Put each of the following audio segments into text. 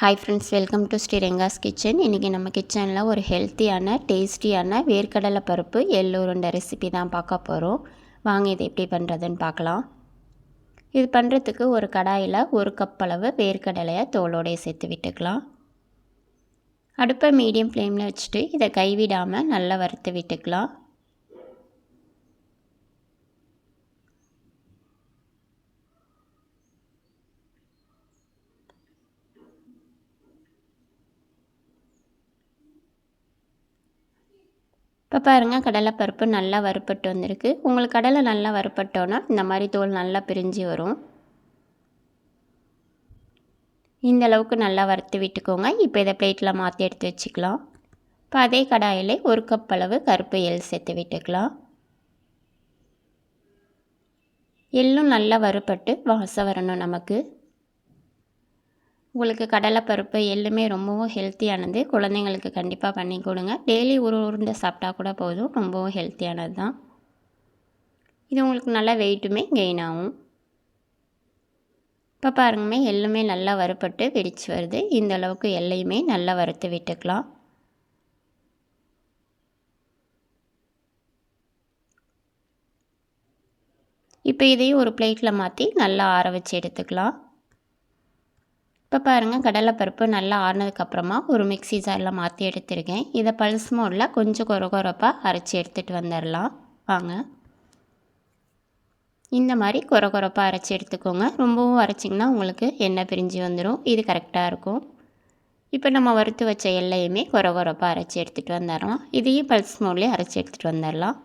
Hi friends welcome to Sriranga's kitchen இன்றைக்கி நம்ம கிச்சனில் ஒரு ஹெல்த்தியான டேஸ்டியான வேர்க்கடலை பருப்பு எள்ளூருண்ட ரெசிபி தான் பார்க்க போகிறோம் வாங்க இது எப்படி பண்ணுறதுன்னு பார்க்கலாம். இது பண்ணுறதுக்கு ஒரு கடாயில் ஒரு கப் அளவு வேர்க்கடலையை தோலோடைய சேர்த்து விட்டுக்கலாம். அடுப்பை மீடியம் ஃப்ளேமில் வச்சுட்டு இதை கைவிடாமல் நல்லா வறுத்து விட்டுக்கலாம். இப்போ பாருங்கள் கடலைப்பருப்பு நல்லா வறுப்பட்டு வந்திருக்கு. உங்களுக்கு கடலை நல்லா வறுப்பட்டோன்னா இந்த மாதிரி தோல் நல்லா பிரிஞ்சு வரும். இந்த அளவுக்கு நல்லா வறுத்து விட்டுக்கோங்க. இப்போ இதை பிளேட்டில் மாற்றி எடுத்து வச்சுக்கலாம். இப்போ அதே கடாயிலே ஒரு கப் அளவு கருப்பு எள் சேர்த்து விட்டுக்கலாம். எள்ளும் நல்லா வறுப்பட்டு வாசம் வரணும் நமக்கு. உங்களுக்கு கடலைப்பருப்பு எள்ளுமே ரொம்பவும் ஹெல்த்தியானது குழந்தைங்களுக்கு கண்டிப்பாக பண்ணி கொடுங்க. டெய்லி ஒரு உருண்டை சாப்பிட்டா கூட போதும். ரொம்பவும் ஹெல்த்தியானது தான். இது உங்களுக்கு நல்லா வெயிட்டுமே கெயின் ஆகும். இப்போ பாருங்கமே எள்ளுமே நல்லா வறுப்பட்டு வெடிச்சு வருது. இந்த அளவுக்கு எல்லையுமே நல்லா வறுத்து விட்டுக்கலாம். இப்போ இதையும் ஒரு பிளேட்டில் மாற்றி நல்லா ஆற வச்சு எடுத்துக்கலாம். இப்போ பாருங்கள் கடலைப்பருப்பு நல்லா ஆறினதுக்கப்புறமா ஒரு மிக்சி ஜாரில் மாற்றி எடுத்துருக்கேன். இதை பல்ஸ் மோடில் கொஞ்சம் கொர கொரப்பாக அரைச்சி எடுத்துகிட்டு வந்துடலாம் வாங்க. இந்த மாதிரி கொர கொரப்பாக அரைச்சி எடுத்துக்கோங்க. ரொம்பவும் அரைச்சிங்கன்னா உங்களுக்கு எண்ணெய் பிரிஞ்சு வந்துடும் இது கரெக்டாக இருக்கும். இப்போ நம்ம வறுத்து வச்ச எல்லையுமே கொர கொரப்பாக அரைச்சி எடுத்துகிட்டு வந்துடலாம் இதையும் பல்ஸ் மோட்லேயே அரைச்சி எடுத்துகிட்டு வந்துடலாம்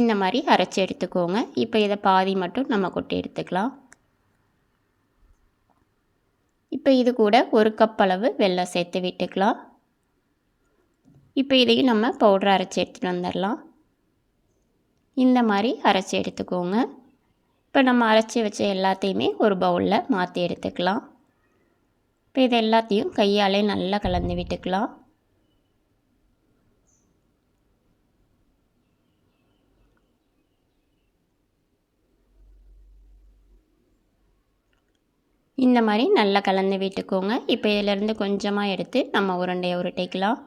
இந்த மாதிரி அரைச்சி எடுத்துக்கோங்க. இப்போ இதை பாதி மட்டும் நம்ம கொட்டி எடுத்துக்கலாம். இப்போ இது கூட ஒரு கப் அளவு வெல்லம் சேர்த்து விட்டுக்கலாம். இப்போ இதையும் நம்ம பவுடர் அரைச்சி எடுத்துகிட்டு வந்துடலாம். இந்த மாதிரி அரைச்சி எடுத்துக்கோங்க. இப்போ நம்ம அரைச்சி வச்ச எல்லாத்தையுமே ஒரு பவுலில் மாற்றி எடுத்துக்கலாம். இப்போ இது எல்லாத்தையும் கையாலே நல்லா கலந்து விட்டுக்கலாம். இந்த மாதிரி நல்லா கலந்து விட்டுக்கோங்க. இப்போ இதிலேருந்து கொஞ்சமாக எடுத்து நம்ம உருண்டையை உருட்டைக்கலாம்.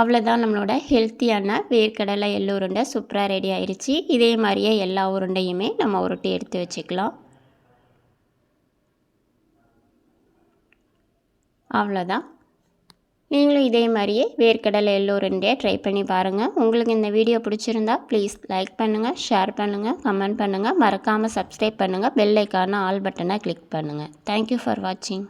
அவ்வளோதான் நம்மளோட ஹெல்த்தியான வேர்க்கடலை எள்ளு உருண்டை சூப்பராக ரெடி ஆயிடுச்சு இதே மாதிரியே எல்லா உருண்டையுமே நம்ம உருட்டி எடுத்து வச்சுக்கலாம். அவ்வளோதான். நீங்களும் இதே மாதிரியே வேர்க்கடலை எல்லோருண்டே ட்ரை பண்ணி பாருங்கள் உங்களுக்கு இந்த வீடியோ பிடிச்சிருந்தா ப்ளீஸ் லைக் பண்ணுங்கள் ஷேர் பண்ணுங்கள் கமெண்ட் பண்ணுங்கள் மறக்காமல் சப்ஸ்கிரைப் பண்ணுங்கள் பெல் ஐக்கான ஆல் பட்டனை கிளிக் பண்ணுங்கள் தேங்க்யூ ஃபார் வாட்சிங்